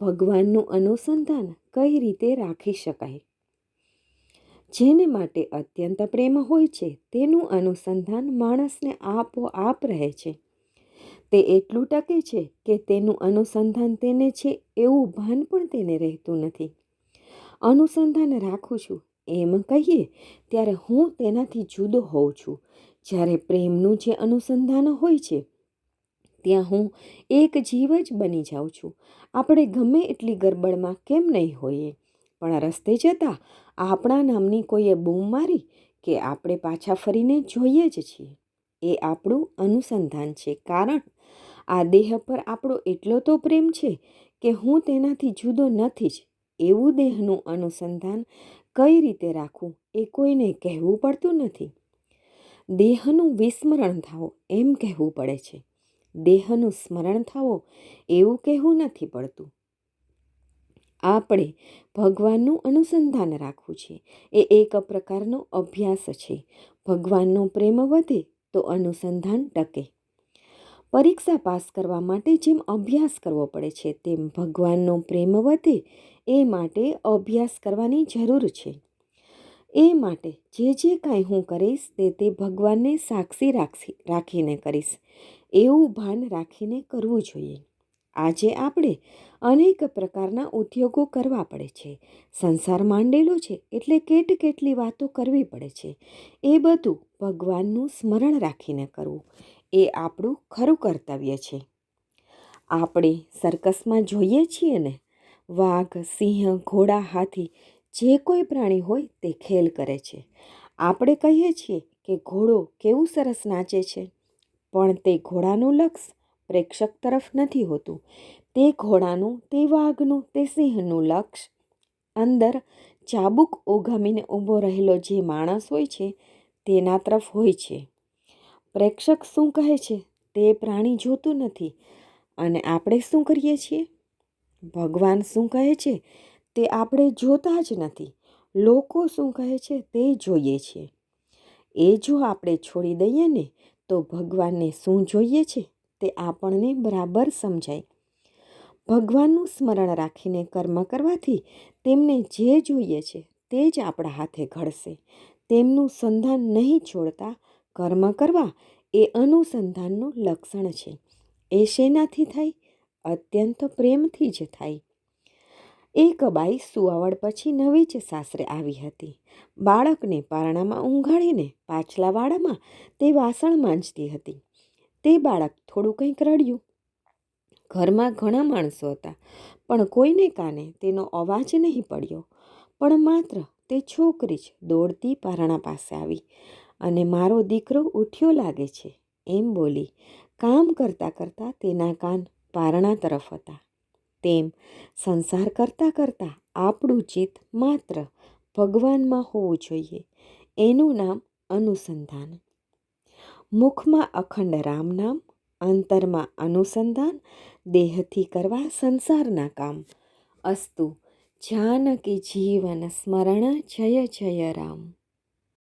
ભગવાનનું અનુસંધાન કઈ રીતે રાખી શકાય? જેને માટે અત્યંત પ્રેમ હોય છે, તેનું અનુસંધાન માણસને આપોઆપ રહે છે. તે એટલું ટકે છે કે તેનું અનુસંધાન તેને છે એવું ભાન પણ તેને રહેતું નથી. અનુસંધાન રાખું છું એમ કહીએ ત્યારે હું તેનાથી જુદો હોઉં છું. જ્યારે પ્રેમનું જે અનુસંધાન હોય છે ત્યાં હું એક જીવ જ બની જાઉં છું. આપણે ગમે એટલી ગરબડમાં કેમ નહીં હોઈએ? પણ રસ્તે જતાં આપણા નામની કોઈએ બૂમ મારી કે આપણે પાછા ફરીને જોઈએ જ છીએ? એ આપણું અનુસંધાન છે. કારણ આ દેહ પર આપણો એટલો તો પ્રેમ છે કે હું તેનાથી જુદો નથી જ. એવું દેહનું અનુસંધાન કઈ રીતે રાખવું એ કોઈને કહેવું પડતું નથી. દેહનું વિસ્મરણ થાવ એમ કહેવું પડે છે. દેહનું સ્મરણ થવો, એવું કહેવું નથી પડતું. આપણે ભગવાનનું અનુસંધાન રાખવું છે. એ એક પ્રકારનો અભ્યાસ છે. ભગવાનનો પ્રેમ વધે તો અનુસંધાન ટકે. પરીક્ષા પાસ કરવા માટે જેમ અભ્યાસ કરવો પડે છે, તેમ ભગવાનનો પ્રેમ વધે એ માટે અભ્યાસ કરવાની જરૂર છે. એ માટે જે જે કાંઈ હું કરીશ, તે તે ભગવાનને સાક્ષી રાખી, રાખીને કરીશ. એવું ભાન રાખીને કરવું જોઈએ. આજે આપણે અનેક પ્રકારના ઉદ્યોગો કરવા પડે છે. સંસાર માંડેલો છે એટલે કેટ કેટલી વાતો કરવી પડે છે. એ બધું ભગવાનનું સ્મરણ રાખીને કરવું. એ આપણું ખરું કર્તવ્ય છે. આપણે સર્કસમાં જોઈએ છીએ ને, વાઘ, સિંહ, ઘોડા હાથી, જે કોઈ પ્રાણી હોય તે ખેલ કરે છે. આપણે કહીએ છીએ કે ઘોડો કેવું સરસ નાચે છે. પણ તે ઘોડાનું લક્ષ પ્રેક્ષક તરફ નથી હોતું. તે ઘોડાનું, તે વાઘનું, તે સિંહનું લક્ષ અંદર ચાબુક ઓગામીને ઊભો રહેલો જે માણસ હોય છે, તેના તરફ હોય છે. પ્રેક્ષક શું કહે છે? તે પ્રાણી જોતું નથી. અને આપણે શું કરીએ છીએ? ભગવાન શું કહે છે? તે આપણે જોતા જ નથી. લોકો શું કહે છે? તે જોઈએ છીએ એ જો આપણે છોડી દઈએ ને તો ભગવાનને શું જોઈએ છે તે આપણને બરાબર સમજાય. ભગવાનનું સ્મરણ રાખીને કર્મ કરવાથી તેમને જે જોઈએ છે તે જ આપણા હાથે ઘડશે. તેમનું સંધાન નહીં છોડતા કર્મ કરવા એ અનુસંધાનનું લક્ષણ છે. એ શેનાથી થાય? અત્યંત પ્રેમથી જ થાય. એક બાઈ સુવાવડ પછી નવી જ સાસરે આવી હતી. બાળકને પારણામાં ઊંઘાડીને પાછલા વાડામાં તે વાસણ માંજતી હતી. તે બાળક થોડું કંઈક રડ્યું. ઘરમાં ઘણા માણસો હતા, પણ કોઈને કાને તેનો અવાજ નહીં પડ્યો. પણ માત્ર તે છોકરી જ દોડતી પારણા પાસે આવી અને મારો દીકરો ઉઠ્યો લાગે છે, એમ બોલી, કામ કરતાં કરતાં તેના કાન પારણા તરફ હતા. તેમ સંસાર કરતાં કરતાં આપણું ચિત્ત માત્ર ભગવાનમાં હોવું જોઈએ. એનું નામ અનુસંધાન. મુખમાં અખંડ રામ નામ, અંતરમાં અનુસંધાન, દેહથી કરવા સંસારના કામ. અસ્તુ, જાનકી જીવન સ્મરણ જય જય રામ.